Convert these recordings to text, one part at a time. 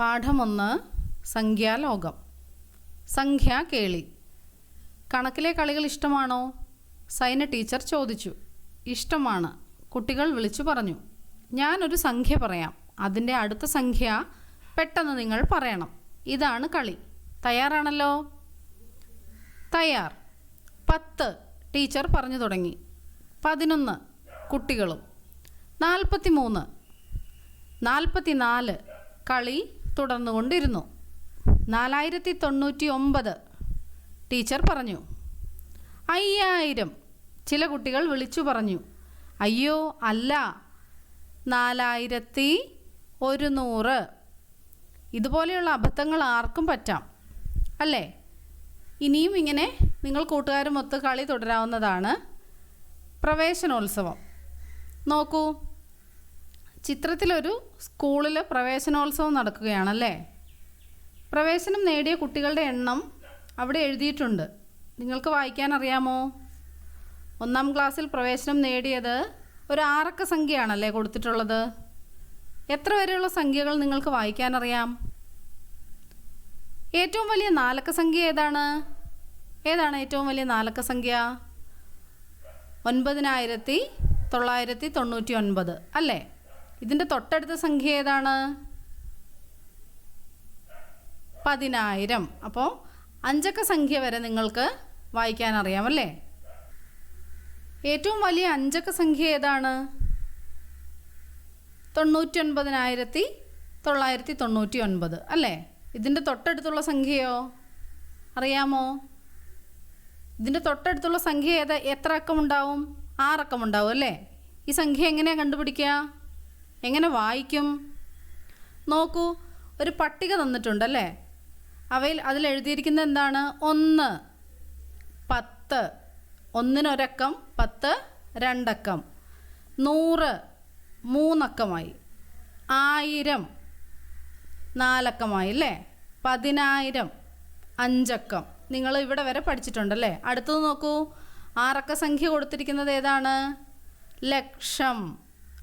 പാഠമൊന്ന് സംഖ്യാലോകം. സംഖ്യ കേളി. കണക്കിലെ കളികൾ ഇഷ്ടമാണോ? സൈന ടീച്ചർ ചോദിച്ചു. ഇഷ്ടമാണ്. കുട്ടികൾ വിളിച്ചു പറഞ്ഞു. ഞാനൊരു സംഖ്യ പറയാം. അതിന്റെ അടുത്ത സംഖ്യ പെട്ടെന്ന് നിങ്ങൾ പറയണം. ഇതാണ് കളി. തയ്യാറാണല്ലോ? തയ്യാർ. പത്ത് ടീച്ചർ പറഞ്ഞു തുടങ്ങി. പതിനൊന്ന് കുട്ടികളും. നാൽപ്പത്തി മൂന്ന് നാൽപ്പത്തി നാല് കളി തുടർന്നുകൊണ്ടിരുന്നു. നാലായിരത്തി തൊണ്ണൂറ്റി ഒമ്പത് ടീച്ചർ പറഞ്ഞു. അയ്യായിരം ചില കുട്ടികൾ വിളിച്ചു പറഞ്ഞു. അയ്യോ അല്ല. നാലായിരത്തി ഒരുന്നൂറ് ഇതുപോലെയുള്ള അബദ്ധങ്ങൾ ആർക്കും പറ്റാം. അല്ലേ? ഇനിയും ഇങ്ങനെ നിങ്ങൾ കൂട്ടുകാരുമൊത്ത് കളി തുടരാവുന്നതാണ് പ്രവേശനോത്സവം. നോക്കൂ. ചിത്രത്തിലൊരു സ്കൂളിൽ പ്രവേശനോത്സവം നടക്കുകയാണല്ലേ? പ്രവേശനം നേടിയ കുട്ടികളുടെ എണ്ണം അവിടെ എഴുതിയിട്ടുണ്ട്. നിങ്ങൾക്ക് വായിക്കാൻ അറിയാമോ ഒന്നാം ക്ലാസ്സിൽ പ്രവേശനം നേടിയത് ഒരു ആറക്ക സംഖ്യയാണല്ലേ കൊടുത്തിട്ടുള്ളത്? എത്ര വരെയുള്ള സംഖ്യകൾ നിങ്ങൾക്ക് വായിക്കാൻ അറിയാം ഏറ്റവും വലിയ നാലക്ക സംഖ്യ ഏതാണ്? ഏതാണ് ഏറ്റവും വലിയ നാലക്ക സംഖ്യ? ഒൻപതിനായിരത്തി തൊള്ളായിരത്തി തൊണ്ണൂറ്റി ഒൻപത് അല്ലേ? ഇതിന്റെ തൊട്ടടുത്ത സംഖ്യ ഏതാണ്? പതിനായിരം. അപ്പോൾ അഞ്ചക്ക സംഖ്യ വരെ നിങ്ങൾക്ക് വായിക്കാൻ അറിയാമല്ലേ ഏറ്റവും വലിയ അഞ്ചക്ക സംഖ്യ ഏതാണ്? തൊണ്ണൂറ്റി ഒൻപതിനായിരത്തി തൊള്ളായിരത്തി തൊണ്ണൂറ്റി ഒൻപത് അല്ലേ? ഇതിന്റെ തൊട്ടടുത്തുള്ള സംഖ്യയോ? അറിയാമോ? ഇതിന്റെ തൊട്ടടുത്തുള്ള സംഖ്യ ഏതാ? എത്ര അക്കമുണ്ടാവും? ആറക്കമുണ്ടാവും അല്ലേ? ഈ സംഖ്യ എങ്ങനെയാണ് കണ്ടുപിടിക്കുക? എങ്ങനെ വായിക്കും? നോക്കൂ ഒരു പട്ടിക തന്നിട്ടുണ്ടല്ലേ? അവയിൽ അതിൽ എഴുതിയിരിക്കുന്നത് എന്താണ്? ഒന്ന് പത്ത്. ഒന്നിനൊരക്കം പത്ത് രണ്ടക്കം. നൂറ് മൂന്നക്കമായി. ആയിരം നാലക്കമായി അല്ലേ? പതിനായിരം അഞ്ചക്കം. നിങ്ങൾ ഇവിടെ വരെ പഠിച്ചിട്ടുണ്ടല്ലേ? അടുത്തത് നോക്കൂ. ആറക്ക സംഖ്യ കൊടുത്തിരിക്കുന്നത് ഏതാണ്? ലക്ഷം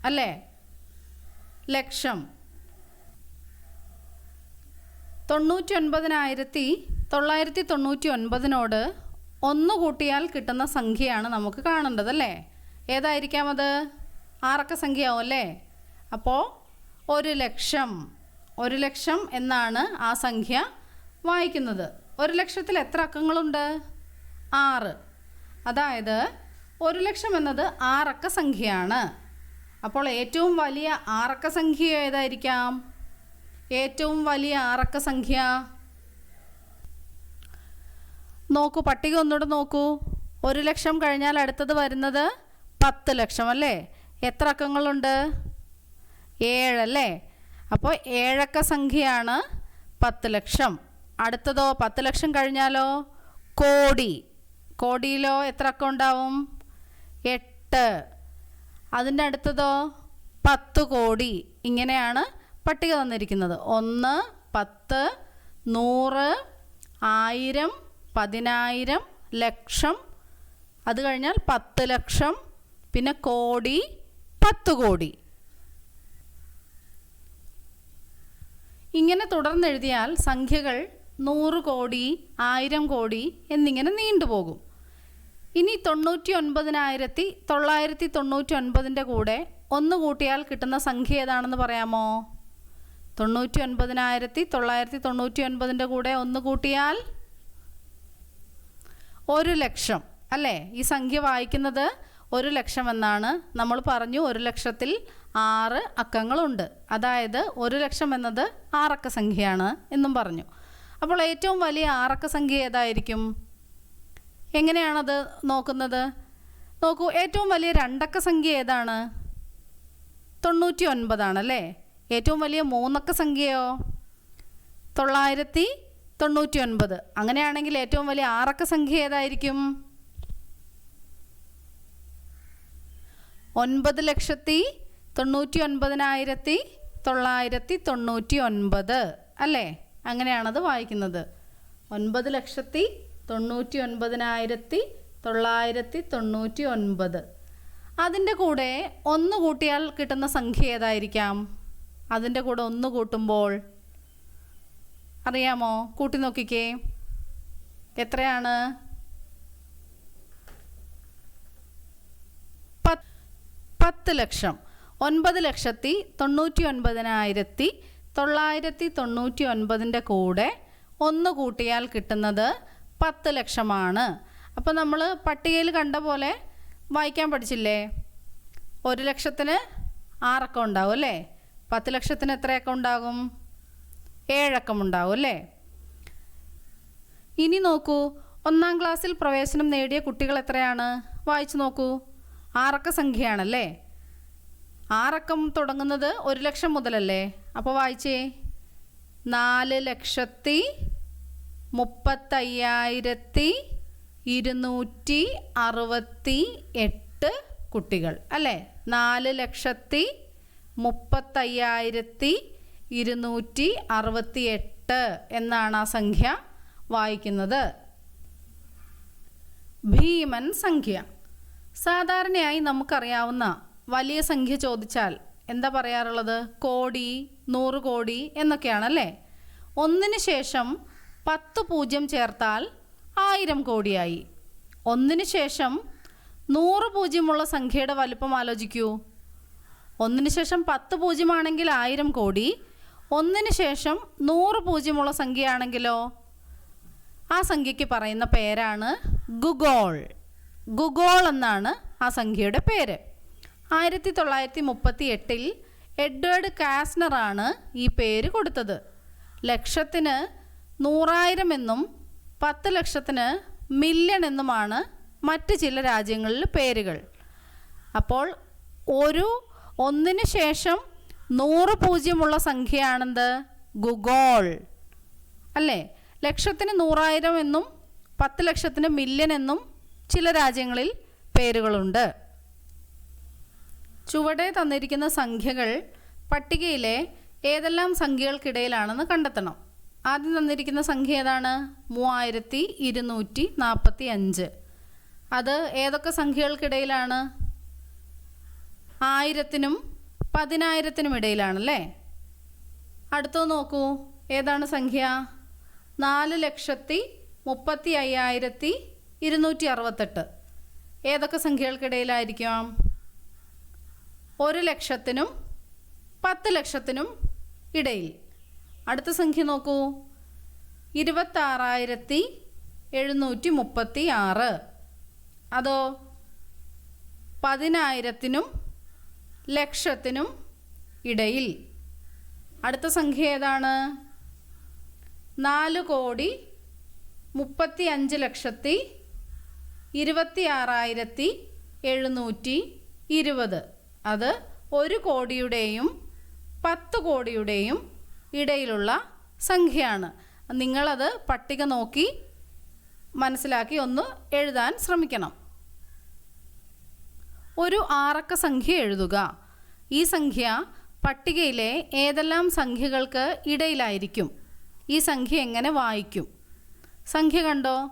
അല്ലേ? ലക്ഷം. തൊണ്ണൂറ്റി ഒൻപതിനായിരത്തി തൊള്ളായിരത്തി തൊണ്ണൂറ്റി ഒൻപതിനോട് ഒന്ന് കൂട്ടിയാൽ കിട്ടുന്ന സംഖ്യയാണ് നമുക്ക് കാണേണ്ടത് അല്ലേ? ഏതായിരിക്കാം അത്? ആറക്ക സംഖ്യയാവും അല്ലേ? അപ്പോൾ ഒരു ലക്ഷം. ഒരു ലക്ഷം എന്നാണ് ആ സംഖ്യ വായിക്കുന്നത്. ഒരു ലക്ഷത്തിൽ എത്ര അക്കങ്ങളുണ്ട്? ആറ്. അതായത് ഒരു ലക്ഷം എന്നത് ആറക്ക സംഖ്യയാണ്. അപ്പോൾ ഏറ്റവും വലിയ ആറക്ക സംഖ്യ ഏതായിരിക്കാം? ഏറ്റവും വലിയ ആറക്ക സംഖ്യ? നോക്കൂ പട്ടിക ഒന്നുകൂടെ നോക്കൂ. ഒരു ലക്ഷം കഴിഞ്ഞാൽ അടുത്തത് വരുന്നത് പത്ത് ലക്ഷം അല്ലേ? എത്ര അക്കങ്ങളുണ്ട്? ഏഴല്ലേ അപ്പോൾ ഏഴക്ക സംഖ്യയാണ് പത്ത് ലക്ഷം. അടുത്തതോ പത്ത് ലക്ഷം കഴിഞ്ഞാലോ? കോടി. കോടിയിലോ എത്ര അക്കം ഉണ്ടാവും എട്ട്. അതിന്റെ അടുത്തതോ പത്ത് കോടി ഇങ്ങനെയാണ് പട്ടിക തന്നിരിക്കുന്നത്. ഒന്ന് പത്ത് നൂറ് ആയിരം പതിനായിരം ലക്ഷം. അത് കഴിഞ്ഞാൽ പത്ത് ലക്ഷം പിന്നെ കോടി പത്ത് കോടി. ഇങ്ങനെ തുടർന്നെഴുതിയാൽ സംഖ്യകൾ നൂറ് കോടി ആയിരം കോടി എന്നിങ്ങനെ നീണ്ടുപോകും. ഇനി തൊണ്ണൂറ്റി ഒൻപതിനായിരത്തി തൊള്ളായിരത്തി തൊണ്ണൂറ്റി ഒൻപതിന്റെ കൂടെ ഒന്ന് കൂട്ടിയാൽ കിട്ടുന്ന സംഖ്യ ഏതാണെന്ന് പറയാമോ? തൊണ്ണൂറ്റി ഒൻപതിനായിരത്തി തൊള്ളായിരത്തി തൊണ്ണൂറ്റി ഒൻപതിന്റെ കൂടെ ഒന്ന് കൂട്ടിയാൽ ഒരു ലക്ഷം. അല്ലേ? ഈ സംഖ്യ വായിക്കുന്നത് ഒരു ലക്ഷം എന്നാണ്. നമ്മൾ പറഞ്ഞു ഒരു ലക്ഷത്തിൽ ആറ് അക്കങ്ങളുണ്ട്. അതായത് ഒരു ലക്ഷം എന്നത് ആറക്ക സംഖ്യയാണ് എന്നും പറഞ്ഞു. അപ്പോൾ ഏറ്റവും വലിയ ആറക്ക സംഖ്യ ഏതായിരിക്കും? എങ്ങനെയാണത് നോക്കുന്നത്? നോക്കൂ ഏറ്റവും വലിയ രണ്ടക്ക സംഖ്യ ഏതാണ്? തൊണ്ണൂറ്റി ഒൻപതാണല്ലേ ഏറ്റവും വലിയ മൂന്നക്ക സംഖ്യയോ? തൊള്ളായിരത്തി തൊണ്ണൂറ്റി ഒൻപത് അങ്ങനെയാണെങ്കിൽ ഏറ്റവും വലിയ ആറക്ക സംഖ്യ ഏതായിരിക്കും? ഒൻപത് ലക്ഷത്തി തൊണ്ണൂറ്റി ഒൻപതിനായിരത്തി തൊള്ളായിരത്തി തൊണ്ണൂറ്റി ഒൻപത് അല്ലേ? അങ്ങനെയാണത് വായിക്കുന്നത്. ഒൻപത് ലക്ഷത്തി തൊണ്ണൂറ്റി ഒൻപതിനായിരത്തി തൊള്ളായിരത്തി തൊണ്ണൂറ്റി ഒൻപത് അതിന്റെ കൂടെ ഒന്ന് കൂട്ടിയാൽ കിട്ടുന്ന സംഖ്യ ഏതായിരിക്കാം? അതിന്റെ കൂടെ ഒന്ന് കൂട്ടുമ്പോൾ അറിയാമോ? കൂട്ടി നോക്കിക്കേ. എത്രയാണ്? പത്ത് ലക്ഷം. ഒൻപത് ലക്ഷത്തി തൊണ്ണൂറ്റി ഒൻപതിനായിരത്തി തൊള്ളായിരത്തി തൊണ്ണൂറ്റി ഒൻപതിന്റെ കൂടെ ഒന്ന് കൂട്ടിയാൽ കിട്ടുന്നത് പത്ത് ലക്ഷമാണ്. അപ്പോൾ നമ്മൾ പട്ടികയിൽ കണ്ട പോലെ വായിക്കാൻ പഠിച്ചില്ലേ? ഒരു ലക്ഷത്തിന് ആറക്കം ഉണ്ടാവും അല്ലേ? പത്ത് ലക്ഷത്തിന് അക്കം ഉണ്ടാകും? ഏഴക്കം ഉണ്ടാവും അല്ലേ? ഇനി നോക്കൂ ഒന്നാം ക്ലാസ്സിൽ പ്രവേശനം നേടിയ കുട്ടികൾ എത്രയാണ്? വായിച്ചു നോക്കൂ. ആറക്ക സംഖ്യയാണല്ലേ? ആറക്കം തുടങ്ങുന്നത് ഒരു ലക്ഷം മുതലല്ലേ? അപ്പോൾ വായിച്ചേ. നാല് ലക്ഷത്തി മുപ്പത്തയ്യായിരത്തി ഇരുന്നൂറ്റി അറുപത്തി എട്ട് കുട്ടികൾ അല്ലേ? നാല് ലക്ഷത്തി മുപ്പത്തയ്യായിരത്തി ഇരുന്നൂറ്റി അറുപത്തി എട്ട് എന്നാണ് ആ സംഖ്യ വായിക്കുന്നത്. ഭീമൻ സംഖ്യ. സാധാരണയായി നമുക്കറിയാവുന്ന വലിയ സംഖ്യ ചോദിച്ചാൽ എന്താ പറയാറുള്ളത്? കോടി നൂറ് കോടി എന്നൊക്കെയാണല്ലേ? ഒന്നിന് ശേഷം പത്ത് പൂജ്യം ചേർത്താൽ ആയിരം കോടിയായി. ഒന്നിനു ശേഷം നൂറ് പൂജ്യമുള്ള സംഖ്യയുടെ വലുപ്പം ആലോചിക്കൂ. ഒന്നിനു ശേഷം പത്ത് പൂജ്യമാണെങ്കിൽ ആയിരം കോടി. ഒന്നിനു ശേഷം നൂറ് പൂജ്യമുള്ള സംഖ്യയാണെങ്കിലോ? ആ സംഖ്യയ്ക്ക് പറയുന്ന പേരാണ് ഗുഗോൾ. ഗുഗോൾ എന്നാണ് ആ സംഖ്യയുടെ പേര്. ആയിരത്തി തൊള്ളായിരത്തി മുപ്പത്തി എട്ടിൽ എഡ്വേർഡ് കാസ്നറാണ് ഈ പേര് കൊടുത്തത്. ലക്ഷത്തിന് നൂറായിരം എന്നും പത്ത് ലക്ഷത്തിന് മില്യൺ എന്നുമാണ് മറ്റ് ചില രാജ്യങ്ങളിൽ പേരുകൾ. അപ്പോൾ ഒരു ഒന്നിനു ശേഷം നൂറ് പൂജ്യമുള്ള സംഖ്യയാണെന്ത്? ഗുഗോൾ. അല്ലേ? ലക്ഷത്തിന് നൂറായിരം എന്നും പത്ത് ലക്ഷത്തിന് മില്യൺ എന്നും ചില രാജ്യങ്ങളിൽ പേരുകളുണ്ട്. ചുവടെ തന്നിരിക്കുന്ന സംഖ്യകൾ പട്ടികയിലെ ഏതെല്ലാം സംഖ്യകൾക്കിടയിലാണെന്ന് കണ്ടെത്തണം. ആദ്യം തന്നിരിക്കുന്ന സംഖ്യ ഏതാണ്? മൂവായിരത്തി ഇരുന്നൂറ്റി നാൽപ്പത്തി അഞ്ച് അത് ഏതൊക്കെ സംഖ്യകൾക്കിടയിലാണ്? ആയിരത്തിനും പതിനായിരത്തിനും ഇടയിലാണല്ലേ? അടുത്തത് നോക്കൂ. ഏതാണ് സംഖ്യ? നാല് ലക്ഷത്തി മുപ്പത്തി അയ്യായിരത്തി ഇരുന്നൂറ്റി അറുപത്തെട്ട് ഏതൊക്കെ സംഖ്യകൾക്കിടയിലായിരിക്കാം? ഒരു ലക്ഷത്തിനും പത്ത് ലക്ഷത്തിനും ഇടയിൽ. അടുത്ത സംഖ്യ നോക്കൂ. ഇരുപത്താറായിരത്തി എഴുന്നൂറ്റി മുപ്പത്തി ആറ് അതോ പതിനായിരത്തിനും ലക്ഷത്തിനും ഇടയിൽ. അടുത്ത സംഖ്യ ഏതാണ്? നാല് കോടി മുപ്പത്തി അഞ്ച് ലക്ഷത്തി ഇരുപത്തി ആറായിരത്തി എഴുന്നൂറ്റി ഇരുപത് അത് ഒരു കോടിയുടെയും പത്ത് കോടിയുടെയും ഇടയിലുള്ള സംഖ്യയാണ്. നിങ്ങളത് പട്ടിക നോക്കി മനസ്സിലാക്കി ഒന്ന് എഴുതാൻ ശ്രമിക്കണം. ഒരു ആറക്ക സംഖ്യ എഴുതുക. ഈ സംഖ്യ പട്ടികയിലെ ഏതെല്ലാം സംഖ്യകൾക്ക് ഇടയിലായിരിക്കും? ഈ സംഖ്യ എങ്ങനെ വായിക്കും? സംഖ്യ കണ്ടോ?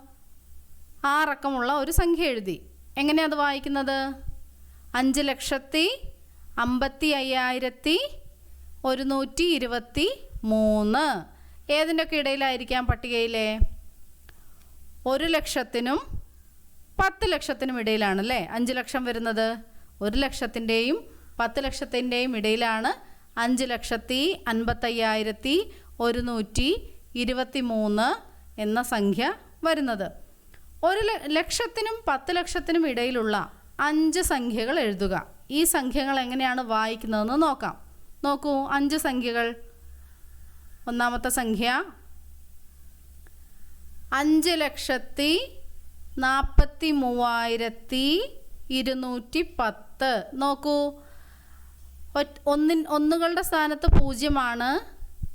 ആറക്കമുള്ള ഒരു സംഖ്യ എഴുതി. എങ്ങനെയാണ് അത് വായിക്കുന്നത്? അഞ്ച് ലക്ഷത്തി അമ്പത്തി അയ്യായിരത്തി ഒരുന്നൂറ്റി ഇരുപത്തി മൂന്ന്. ഏതിന്റെയൊക്കെ ഇടയിലായിരിക്കാം പട്ടികയിലെ? ഒരു ലക്ഷത്തിനും പത്ത് ലക്ഷത്തിനും ഇടയിലാണ് അല്ലേ? അഞ്ച് ലക്ഷം വരുന്നത്. ഒരു ലക്ഷത്തിന്റെയും പത്ത് ലക്ഷത്തിന്റെയും ഇടയിലാണ് അഞ്ച് ലക്ഷത്തി അൻപത്തയ്യായിരത്തി ഒരുന്നൂറ്റി ഇരുപത്തി മൂന്ന് എന്ന സംഖ്യ വരുന്നത്. ഒരു ലക്ഷത്തിനും പത്ത് ലക്ഷത്തിനും ഇടയിലുള്ള അഞ്ച് സംഖ്യകൾ എഴുതുക. ഈ സംഖ്യകൾ എങ്ങനെയാണ് വായിക്കുന്നതെന്ന് നോക്കാം. നോക്കൂ അഞ്ച് സംഖ്യകൾ. ഒന്നാമത്തെ സംഖ്യ അഞ്ച് ലക്ഷത്തി നാൽപ്പത്തി മൂവായിരത്തി ഇരുന്നൂറ്റി പത്ത്. നോക്കൂ. ഒന്നിൻ ഒന്നുകളുടെ സ്ഥാനത്ത് പൂജ്യമാണ്.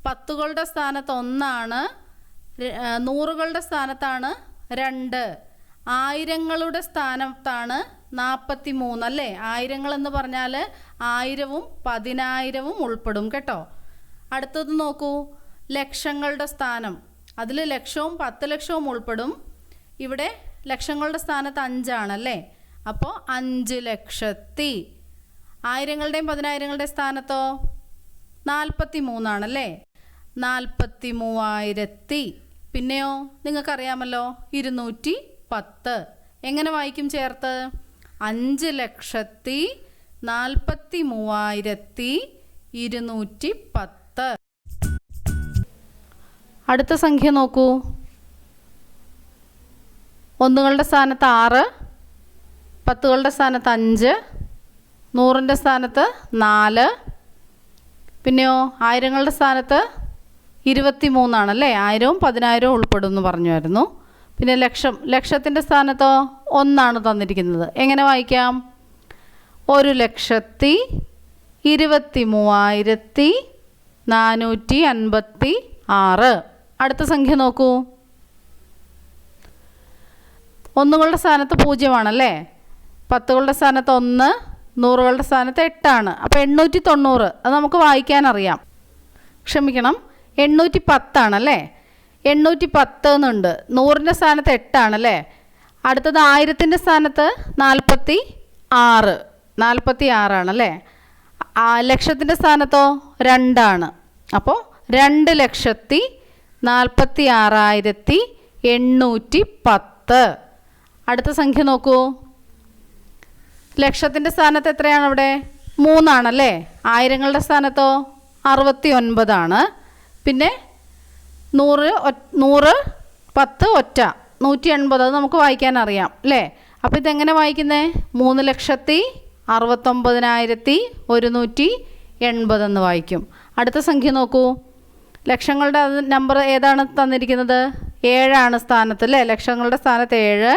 പത്തുകളുടെ സ്ഥാനത്ത് ഒന്നാണ്. നൂറുകളുടെ സ്ഥാനത്താണ് രണ്ട്. ആയിരങ്ങളുടെ സ്ഥാനത്താണ് നാൽപ്പത്തി മൂന്ന് അല്ലേ? ആയിരങ്ങൾ എന്ന് പറഞ്ഞാൽ ആയിരവും പതിനായിരവും ഉൾപ്പെടും കേട്ടോ? അടുത്തത് നോക്കൂ. ലക്ഷങ്ങളുടെ സ്ഥാനം. അതിൽ ലക്ഷവും പത്ത് ലക്ഷവും ഉൾപ്പെടും. ഇവിടെ ലക്ഷങ്ങളുടെ സ്ഥാനത്ത് അഞ്ചാണല്ലേ? അപ്പോൾ അഞ്ച് ലക്ഷത്തി. ആയിരങ്ങളുടെയും പതിനായിരങ്ങളുടെയും സ്ഥാനത്തോ? നാൽപ്പത്തി മൂന്നാണല്ലേ നാൽപ്പത്തി മൂവായിരത്തി പിന്നെയോ നിങ്ങൾക്കറിയാമല്ലോ ഇരുന്നൂറ്റി പത്ത് എങ്ങനെ വായിക്കും ചേർത്ത്? അഞ്ച് ലക്ഷത്തി നാൽപ്പത്തി മൂവായിരത്തി ഇരുന്നൂറ്റി പത്ത് അടുത്ത സംഖ്യ നോക്കൂ. ഒന്നുകളുടെ സ്ഥാനത്ത് ആറ് പത്തുകളുടെ സ്ഥാനത്ത് അഞ്ച് നൂറിന്റെ സ്ഥാനത്ത് നാല് പിന്നെയോ ആയിരങ്ങളുടെ സ്ഥാനത്ത് ഇരുപത്തി മൂന്നാണല്ലേ ആയിരവും പതിനായിരവും ഉൾപ്പെടും എന്ന് പറഞ്ഞുമായിരുന്നു പിന്നെ ലക്ഷം ലക്ഷത്തിന്റെ സ്ഥാനത്തോ ഒന്നാണ് തന്നിരിക്കുന്നത്. എങ്ങനെ വായിക്കാം? ഒരു ലക്ഷത്തി ഇരുപത്തി മൂവായിരത്തി നാനൂറ്റി അൻപത്തി ആറ്. അടുത്ത സംഖ്യ നോക്കൂ. ഒന്നുകളുടെ സ്ഥാനത്ത് പൂജ്യമാണല്ലേ? പത്തുകളുടെ സ്ഥാനത്ത് ഒന്ന് നൂറുകളുടെ സ്ഥാനത്ത് എട്ടാണ്. അപ്പോൾ എണ്ണൂറ്റി തൊണ്ണൂറ് അത് നമുക്ക് വായിക്കാനറിയാം. ക്ഷമിക്കണം. എണ്ണൂറ്റി പത്താണല്ലേ എണ്ണൂറ്റി പത്ത് എന്നുണ്ട് നൂറിന്റെ സ്ഥാനത്ത് എട്ടാണല്ലേ? അടുത്തത് ആയിരത്തിന്റെ സ്ഥാനത്ത് നാൽപ്പത്തി ആറ് നാൽപ്പത്തി ആറാണല്ലേ ലക്ഷത്തിന്റെ സ്ഥാനത്തോ രണ്ടാണ്. അപ്പോൾ രണ്ട് ലക്ഷത്തി നാൽപ്പത്തി ആറായിരത്തി എണ്ണൂറ്റി പത്ത്. അടുത്ത സംഖ്യ നോക്കൂ. ലക്ഷത്തിന്റെ സ്ഥാനത്ത് എത്രയാണ് അവിടെ മൂന്നാണല്ലേ? ആയിരങ്ങളുടെ സ്ഥാനത്തോ? അറുപത്തി ഒൻപതാണ് പിന്നെ നൂറ് നൂറ് പത്ത് ഒറ്റ നൂറ്റി എൺപത് അത് നമുക്ക് വായിക്കാൻ അറിയാം അല്ലേ? അപ്പോൾ ഇതെങ്ങനെ വായിക്കുന്നേ? മൂന്ന് ലക്ഷത്തി അറുപത്തൊമ്പതിനായിരത്തി ഒരുന്നൂറ്റി എൺപതെന്ന് വായിക്കും. അടുത്ത സംഖ്യ നോക്കൂ. ലക്ഷങ്ങളുടെ നമ്പർ ഏതാണ് തന്നിരിക്കുന്നത്? ഏഴാണ് സ്ഥാനത്ത് അല്ലേ? ലക്ഷങ്ങളുടെ സ്ഥാനത്ത് ഏഴ്.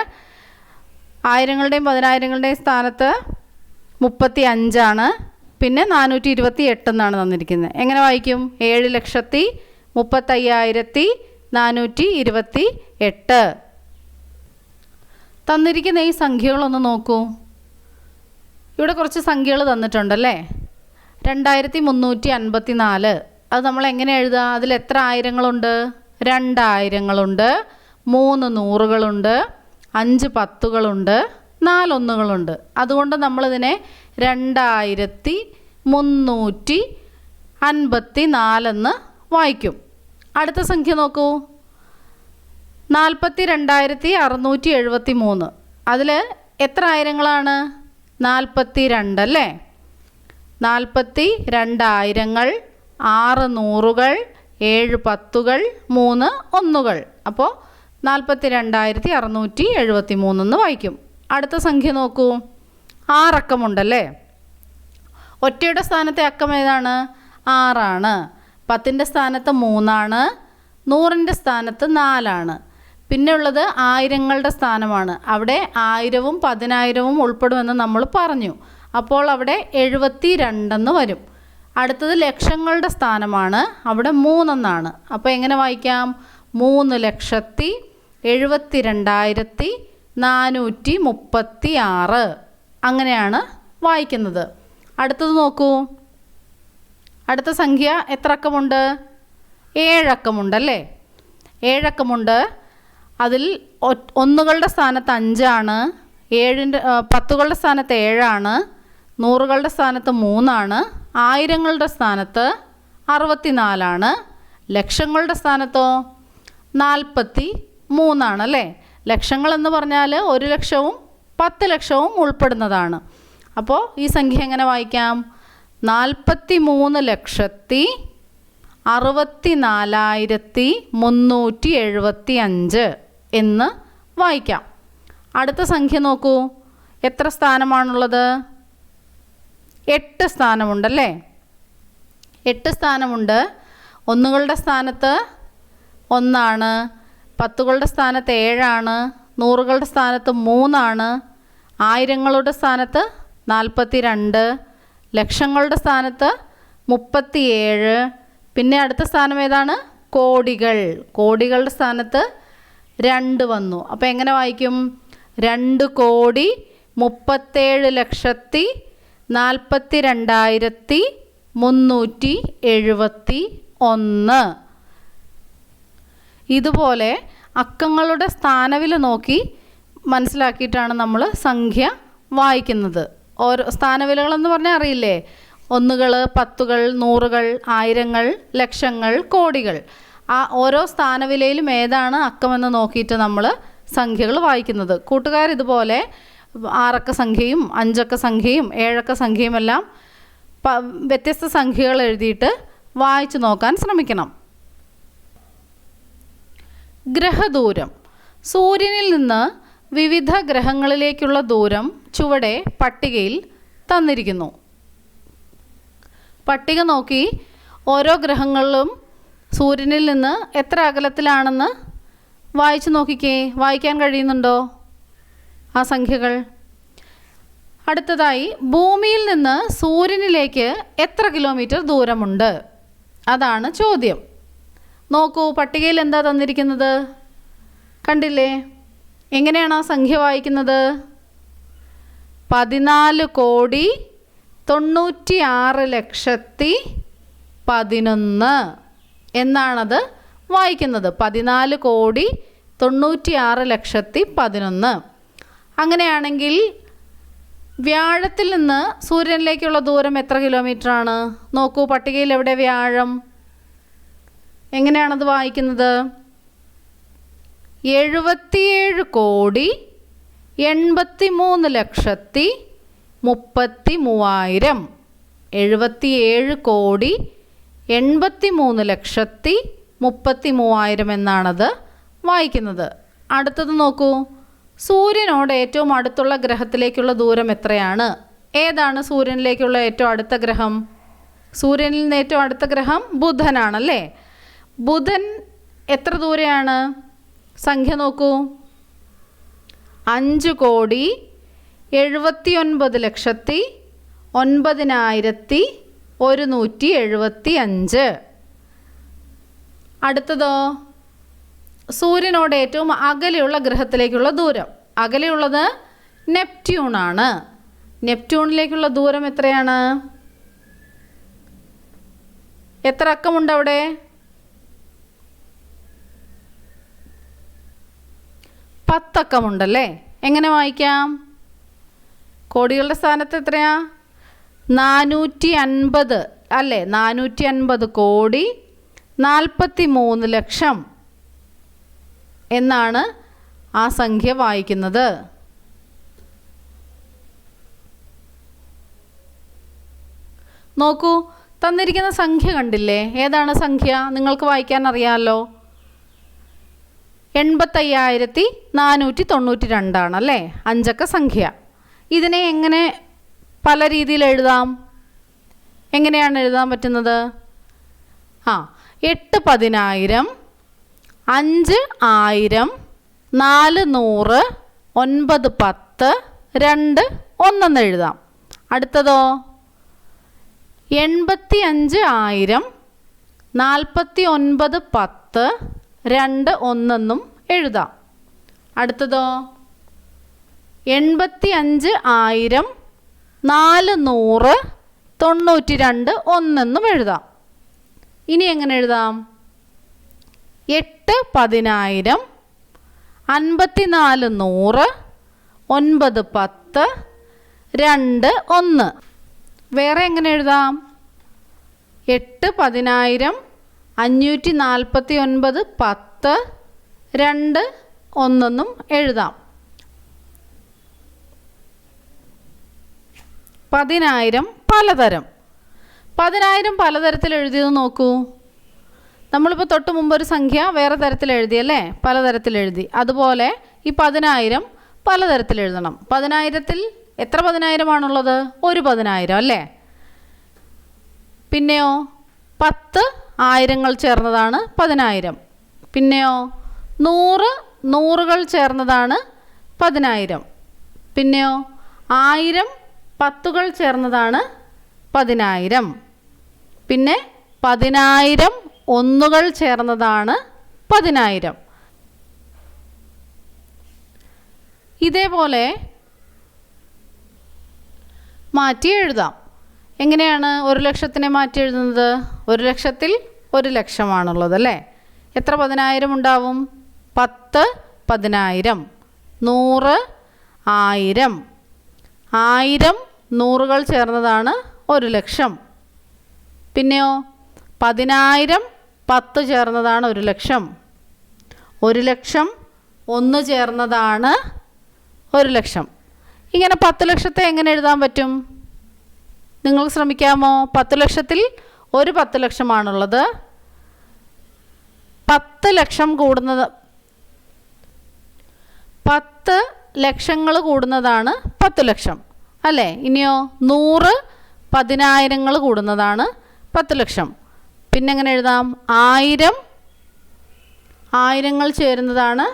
ആയിരങ്ങളുടെയും പതിനായിരങ്ങളുടെയും സ്ഥാനത്ത് മുപ്പത്തി അഞ്ചാണ് പിന്നെ നാനൂറ്റി ഇരുപത്തി എട്ട് എന്നാണ് തന്നിരിക്കുന്നത്. എങ്ങനെ വായിക്കും? ഏഴ് ലക്ഷത്തി മുപ്പത്തയ്യായിരത്തി നാനൂറ്റി ഇരുപത്തി എട്ട് തന്നിരിക്കുന്ന ഈ സംഖ്യകളൊന്ന് നോക്കൂ. ഇവിടെ കുറച്ച് സംഖ്യകൾ തന്നിട്ടുണ്ടല്ലേ രണ്ടായിരത്തി മുന്നൂറ്റി അൻപത്തി നാല് അത് നമ്മൾ എങ്ങനെ എഴുതുക? അതിൽ എത്ര ആയിരങ്ങളുണ്ട്? രണ്ടായിരങ്ങളുണ്ട്. മൂന്ന് നൂറുകളുണ്ട്. അഞ്ച് പത്തുകളുണ്ട്. നാലൊന്നുകളുണ്ട്. അതുകൊണ്ട് നമ്മളിതിനെ രണ്ടായിരത്തി മുന്നൂറ്റി അൻപത്തി നാലെന്ന് വായിക്കും. അടുത്ത സംഖ്യ നോക്കൂ. നാൽപ്പത്തി രണ്ടായിരത്തി അറുന്നൂറ്റി എഴുപത്തി മൂന്ന് അതിൽ എത്ര ആയിരങ്ങളാണ്? നാൽപ്പത്തി രണ്ടല്ലേ നാൽപ്പത്തി രണ്ടായിരങ്ങൾ ആറ് നൂറുകൾ ഏഴ് പത്തുകൾ മൂന്ന് ഒന്നുകൾ. അപ്പോൾ നാൽപ്പത്തി രണ്ടായിരത്തി അറുന്നൂറ്റി എഴുപത്തി മൂന്നെന്ന് വായിക്കും. അടുത്ത സംഖ്യ നോക്കൂ. ആറക്കമുണ്ടല്ലേ? ഒറ്റയുടെ സ്ഥാനത്തെ അക്കം ഏതാണ്? ആറാണ്. പത്തിന്റെ സ്ഥാനത്ത് മൂന്നാണ്. നൂറിന്റെ സ്ഥാനത്ത് നാലാണ്. പിന്നെ ഉള്ളത് ആയിരങ്ങളുടെ സ്ഥാനമാണ്. അവിടെ ആയിരവും പതിനായിരവും ഉൾപ്പെടുമെന്ന് നമ്മൾ പറഞ്ഞു. അപ്പോൾ അവിടെ എഴുപത്തി രണ്ടെന്ന് വരും. അടുത്തത് ലക്ഷങ്ങളുടെ സ്ഥാനമാണ്. അവിടെ മൂന്നെന്നാണ് അപ്പോൾ എങ്ങനെ വായിക്കാം? മൂന്ന് ലക്ഷത്തി എഴുപത്തി രണ്ടായിരത്തി നാനൂറ്റി മുപ്പത്തി ആറ് അങ്ങനെയാണ് വായിക്കുന്നത്. അടുത്തത് നോക്കൂ. അടുത്ത സംഖ്യ എത്ര അക്കമുണ്ട് ഏഴക്കമുണ്ടല്ലേ? ഏഴക്കമുണ്ട്. അതിൽ ഒന്നുകളുടെ സ്ഥാനത്ത് അഞ്ചാണ്. ഏഴിന്റെ പത്തുകളുടെ സ്ഥാനത്ത് ഏഴാണ്. നൂറുകളുടെ സ്ഥാനത്ത് മൂന്നാണ് ആയിരങ്ങളുടെ സ്ഥാനത്ത് അറുപത്തിനാലാണ്. ലക്ഷങ്ങളുടെ സ്ഥാനത്തോ? നാൽപ്പത്തി മൂന്നാണല്ലേ ലക്ഷങ്ങൾ എന്ന് പറഞ്ഞാൽ ഒരു ലക്ഷവും പത്ത് ലക്ഷവും ഉൾപ്പെടുന്നതാണ്. അപ്പോൾ ഈ സംഖ്യ എങ്ങനെ വായിക്കാം? നാൽപ്പത്തി മൂന്ന് ലക്ഷത്തി അറുപത്തി നാലായിരത്തി മുന്നൂറ്റി എഴുപത്തി അഞ്ച് എന്ന് വായിക്കാം. അടുത്ത സംഖ്യ നോക്കൂ. എത്ര സ്ഥാനമാണുള്ളത്? എട്ട് സ്ഥാനമുണ്ടല്ലേ? എട്ട് സ്ഥാനമുണ്ട്. ഒന്നുകളുടെ സ്ഥാനത്ത് ഒന്നാണ്. പത്തുകളുടെ സ്ഥാനത്ത് ഏഴാണ്. നൂറുകളുടെ സ്ഥാനത്ത് മൂന്നാണ്. ആയിരങ്ങളുടെ സ്ഥാനത്ത് നാൽപ്പത്തി രണ്ട് ലക്ഷങ്ങളുടെ സ്ഥാനത്ത് മുപ്പത്തിയേഴ്. പിന്നെ അടുത്ത സ്ഥാനം ഏതാണ്? കോടികൾ. കോടികളുടെ സ്ഥാനത്ത് രണ്ട് വന്നു. അപ്പോൾ എങ്ങനെ വായിക്കും? രണ്ട് കോടി മുപ്പത്തേഴ് ലക്ഷത്തി നാൽപ്പത്തി രണ്ടായിരത്തി മുന്നൂറ്റി എഴുപത്തി ഒന്ന് ഇതുപോലെ അക്കങ്ങളുടെ സ്ഥാനവില നോക്കി മനസ്സിലാക്കിയിട്ടാണ് നമ്മൾ സംഖ്യ വായിക്കുന്നത്. ഓരോ സ്ഥാനവിലകളെന്ന് പറഞ്ഞാൽ അറിയില്ലേ? ഒന്നുകൾ പത്തുകൾ നൂറുകൾ ആയിരങ്ങൾ ലക്ഷങ്ങൾ കോടികൾ. ആ ഓരോ സ്ഥാനവിലയിലും ഏതാണ് അക്കമെന്ന് നോക്കിയിട്ട് നമ്മൾ സംഖ്യകൾ വായിക്കുന്നത്. കൂട്ടുകാർ ഇതുപോലെ ആറക്ക സംഖ്യയും അഞ്ചക്ക സംഖ്യയും ഏഴക്ക സംഖ്യയും എല്ലാം വ്യത്യസ്ത സംഖ്യകൾ എഴുതിയിട്ട് വായിച്ചു നോക്കാൻ ശ്രമിക്കണം. ഗ്രഹദൂരം. സൂര്യനിൽ നിന്ന് വിവിധ ഗ്രഹങ്ങളിലേക്കുള്ള ദൂരം ചുവടെ പട്ടികയിൽ തന്നിരിക്കുന്നു. പട്ടിക നോക്കി ഓരോ ഗ്രഹങ്ങളിലും സൂര്യനിൽ നിന്ന് എത്ര അകലത്തിലാണെന്ന് വായിച്ചു നോക്കിക്കേ. വായിക്കാൻ കഴിയുന്നുണ്ടോ? ആ സംഖ്യകൾ. അടുത്തതായി ഭൂമിയിൽ നിന്ന് സൂര്യനിലേക്ക് എത്ര കിലോമീറ്റർ ദൂരമുണ്ട്? അതാണ് ചോദ്യം. നോക്കൂ പട്ടികയിൽ എന്താ തന്നിരിക്കുന്നത്? കണ്ടില്ലേ? എങ്ങനെയാണ് ആ സംഖ്യ വായിക്കുന്നത്? പതിനാല് കോടി തൊണ്ണൂറ്റി ആറ് ലക്ഷത്തി പതിനൊന്ന് എന്നാണത് വായിക്കുന്നത്. പതിനാല് കോടി തൊണ്ണൂറ്റി ആറ് ലക്ഷത്തി പതിനൊന്ന്. അങ്ങനെയാണെങ്കിൽ വ്യാഴത്തിൽ നിന്ന് സൂര്യനിലേക്കുള്ള ദൂരം എത്ര കിലോമീറ്റർ ആണ് നോക്കൂ പട്ടികയിൽ എവിടെ വ്യാഴം? എങ്ങനെയാണത് വായിക്കുന്നത്? എഴുപത്തിയേഴ് കോടി എൺപത്തി മൂന്ന് ലക്ഷത്തി മുപ്പത്തി മൂവായിരം എഴുപത്തിയേഴ് കോടി എൺപത്തി മൂന്ന് ലക്ഷത്തി മുപ്പത്തി മൂവായിരം എന്നാണത് വായിക്കുന്നത്. അടുത്തത് നോക്കൂ. സൂര്യനോട് ഏറ്റവും അടുത്തുള്ള ഗ്രഹത്തിലേക്കുള്ള ദൂരം എത്രയാണ്? ഏതാണ് സൂര്യനിലേക്കുള്ള ഏറ്റവും അടുത്ത ഗ്രഹം? സൂര്യനിൽ നിന്ന് ഏറ്റവും അടുത്ത ഗ്രഹം ബുധനാണല്ലേ? ബുധൻ എത്ര ദൂരെയാണ്? സംഖ്യ നോക്കൂ. അഞ്ച് കോടി എഴുപത്തി ഒൻപത് ലക്ഷത്തി ഒൻപതിനായിരത്തി ഒരുന്നൂറ്റി എഴുപത്തി അഞ്ച് അടുത്തതോ? സൂര്യനോട് ഏറ്റവും അകലെയുള്ള ഗ്രഹത്തിലേക്കുള്ള ദൂരം. അകലെയുള്ളത് നെപ്റ്റ്യൂണാണ്. നെപ്റ്റ്യൂണിലേക്കുള്ള ദൂരം എത്രയാണ്? എത്ര അക്കമുണ്ട് അവിടെ? പത്തക്കമുണ്ടല്ലേ? എങ്ങനെ വായിക്കാം? കോടികളുടെ സ്ഥാനത്ത് എത്രയാ? നാനൂറ്റി അൻപത് അല്ലേ? നാനൂറ്റി അൻപത് കോടി നാൽപ്പത്തി മൂന്ന് ലക്ഷം. എന്നാണ് ആ സംഖ്യ വായിക്കുന്നത്. നോക്കൂ തന്നിരിക്കുന്ന സംഖ്യ കണ്ടില്ലേ? ഏതാണ് സംഖ്യ? നിങ്ങൾക്ക് വായിക്കാൻ അറിയാമല്ലോ എൺപത്തയ്യായിരത്തി നാനൂറ്റി തൊണ്ണൂറ്റി രണ്ടാണ് അല്ലേ? അഞ്ചക്ക സംഖ്യ. ഇതിനെ എങ്ങനെ പല രീതിയിൽ എഴുതാം? എങ്ങനെയാണ് എഴുതാൻ പറ്റുന്നത്? ആ എട്ട് പതിനായിരം അഞ്ച് ആയിരം നാല് നൂറ് ഒൻപത് പത്ത് രണ്ട് ഒന്നെന്ന് എഴുതാം. അടുത്തതോ? എൺപത്തി അഞ്ച് ആയിരം നാൽപ്പത്തി ഒൻപത് പത്ത് രണ്ട് ഒന്നെന്നും എഴുതാം. അടുത്തതോ? എൺപത്തി അഞ്ച് ആയിരം നാല് നൂറ് തൊണ്ണൂറ്റി രണ്ട് ഒന്നെന്നും എഴുതാം. ഇനി എങ്ങനെ എഴുതാം? എട്ട് പതിനായിരം അൻപത്തിനാല് നൂറ് ഒൻപത് പത്ത് രണ്ട് ഒന്ന്. വേറെ എങ്ങനെ എഴുതാം? എട്ട് പതിനായിരം അഞ്ഞൂറ്റി നാൽപ്പത്തി ഒൻപത് പത്ത് രണ്ട് ഒന്നെന്നും എഴുതാം. പതിനായിരം പലതരം. പതിനായിരം പലതരത്തിൽ എഴുതിയത് നോക്കൂ. നമ്മളിപ്പോൾ തൊട്ട് മുമ്പ് ഒരു സംഖ്യ വേറെ തരത്തിൽ എഴുതി അല്ലേ? പലതരത്തിൽ എഴുതി. അതുപോലെ ഈ പതിനായിരം പലതരത്തിൽ എഴുതണം. പതിനായിരത്തിൽ എത്ര പതിനായിരമാണുള്ളത്? ഒരു പതിനായിരം അല്ലേ? പിന്നെയോ? പത്ത് ആയിരങ്ങൾ ചേർന്നതാണ് പതിനായിരം. പിന്നെയോ? നൂറ് നൂറുകൾ ചേർന്നതാണ് പതിനായിരം. പിന്നെയോ? ആയിരം പത്തുകൾ ചേർന്നതാണ് പതിനായിരം. പിന്നെ പതിനായിരം ഒന്നുകൾ ചേർന്നതാണ് പതിനായിരം. ഇതേപോലെ മാറ്റി എഴുതാം. എങ്ങനെയാണ് ഒരു ലക്ഷത്തിനെ മാറ്റി എഴുതുന്നത്? ഒരു ലക്ഷത്തിൽ ഒരു ലക്ഷമാണുള്ളത് അല്ലേ? എത്ര പതിനായിരം ഉണ്ടാവും? പത്ത് പതിനായിരം. നൂറ് ആയിരം. ആയിരം നൂറുകൾ ചേർന്നതാണ് ഒരു ലക്ഷം. പിന്നെയോ പതിനായിരം പത്ത് ചേർന്നതാണ് ഒരു ലക്ഷം. ഒരു ലക്ഷം ഒന്ന് ചേർന്നതാണ് ഒരു ലക്ഷം. ഇങ്ങനെ പത്ത് ലക്ഷത്തെ എങ്ങനെ എഴുതാൻ പറ്റും? നിങ്ങൾ ശ്രമിക്കാമോ? പത്ത് ലക്ഷത്തിൽ ഒരു പത്ത് ലക്ഷമാണുള്ളത്. പത്ത് ലക്ഷം കൂടുന്നത് പത്ത് ലക്ഷങ്ങൾ കൂടുന്നതാണ് പത്ത് ലക്ഷം. അല്ലേ? ഇനിയോ നൂറ് പതിനായിരങ്ങൾ കൂടുന്നതാണ് പത്ത് ലക്ഷം. പിന്നെ എങ്ങനെ എഴുതാം? ആയിരം ആയിരങ്ങൾ ചേരുന്നതാണ്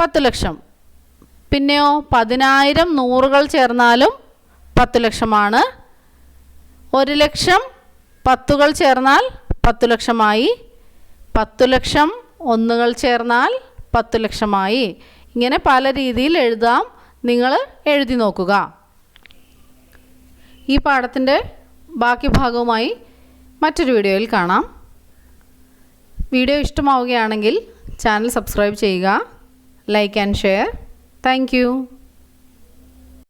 പത്ത് ലക്ഷം. പിന്നെയോ പതിനായിരം നൂറുകൾ ചേർന്നാലും പത്ത് ലക്ഷമാണ്. ഒരു ലക്ഷം പത്തുകൾ ചേർന്നാൽ പത്ത് ലക്ഷമായി. പത്തു ലക്ഷം ഒന്നുകൾ ചേർന്നാൽ പത്ത് ലക്ഷമായി. ഇങ്ങനെ പല രീതിയിൽ എഴുതാം. നിങ്ങൾ എഴുതി നോക്കുക. ഈ പാഠത്തിന്റെ ബാക്കി ഭാഗവുമായി മറ്റൊരു വീഡിയോയിൽ കാണാം. വീഡിയോ ഇഷ്ടമാവുകയാണെങ്കിൽ ചാനൽ സബ്സ്ക്രൈബ് ചെയ്യുക ലൈക്ക് ആൻഡ് ഷെയർ. താങ്ക്